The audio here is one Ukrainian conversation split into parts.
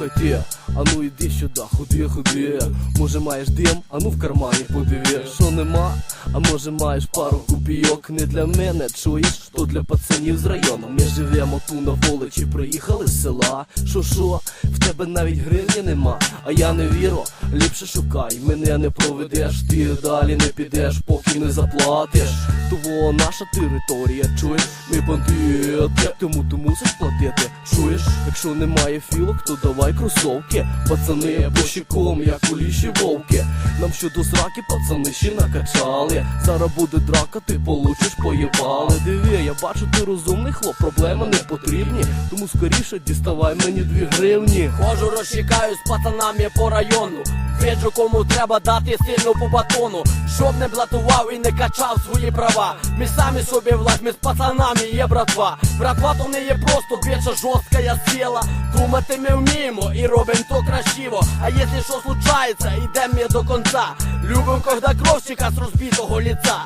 Retir ти, а ну іди сюди, ходи, ходи. Може маєш дим, а ну в кармані подиви. Що нема? А може маєш пару копійок не для мене, чуєш, то для пацанів з району. Ми живемо ту на вулиці, приїхали з села. Що що, в тебе навіть гривні нема, а я не вірю, ліпше шукай, мене не проведеш, ти далі не підеш, поки не заплатиш. Того наша територія, чуєш, ми бандити, тому ти мусиш платити. Чуєш, якщо немає філок, то давай кросовки. Пацани бощиком, як у ліші вовки. Нам щодо сраки, пацани ще накачали. Зараз буде драка, ти получиш поїбали. Диви, я бачу, ти розумний хлоп, проблеми не потрібні. Тому скоріше діставай мені дві гривні. Ходжу, розчекаю з пацанами по району. Виджу, кому треба дати сильно по батону, щоб не блатував і не качав свої права. Ми самі собі власть, ми з пацанами є братва. Братва то не є просто більша жорстка я сила. Думати ми вміємо і робимо то красиво. А якщо що случається, йдемо ми до конца. Любим, когда кровчика з розбитого ліца.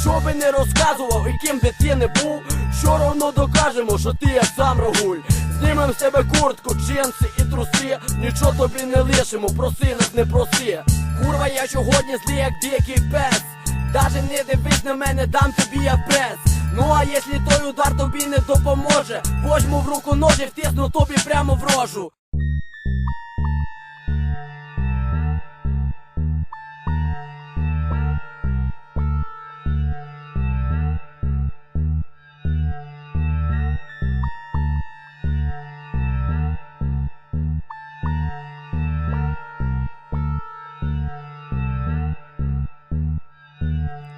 Що би не розказував і ким би ти не був, що равно докажемо, що ти як сам рогуль. Знімем з тебе куртку, джинси і труси, нічого тобі не лишимо, проси нас не проси. Курва, я сьогодні злий, як дикий пес. Даже не дивись на мене, дам тобі я прес. Ну а якщо той удар тобі не допоможе, возьму в руку ножі, втисну тобі прямо в рожу.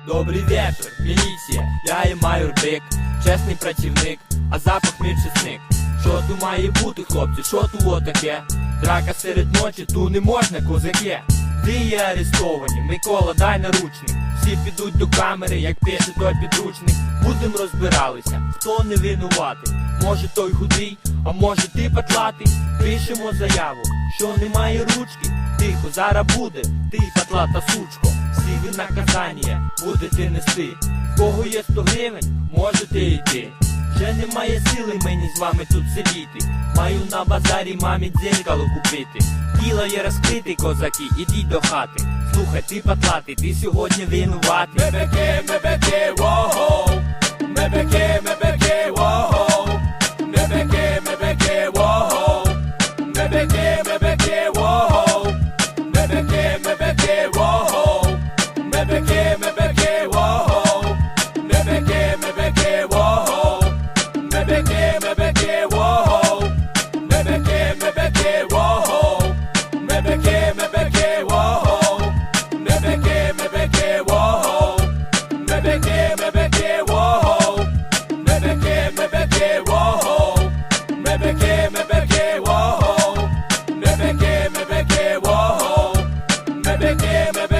Добрий вечір, міліція, я є майор Бик, чесний працівник, а запах мій чесник. Що тут має бути, хлопці, що тут отаке? Драка серед ночі, ту не можна, козаки. Ви є арестовані, Микола, дай наручник. Всі підуть до камери, як пише той підручник. Будем розбиралися, хто не винуватий. Може той худий, а може ти патлатий. Пишемо заяву, що немає ручки. Тихо, зараз буде, ти патлата сучко. Ви наказання будете нести. В кого є 100 гривень, можете йти. Вже немає сили мені з вами тут сидіти. Маю на базарі мамі дзеркало купити. Діло є розкритий, козаки, ідіть до хати. Слухай, ти патлатий, ти сьогодні винуватий. Мебеке, мебеке, вого. Мебеке, мебеке, вого. Мебеке, мебеке, вого. Мебеке, мебеке, Bebe, bebe, bebe.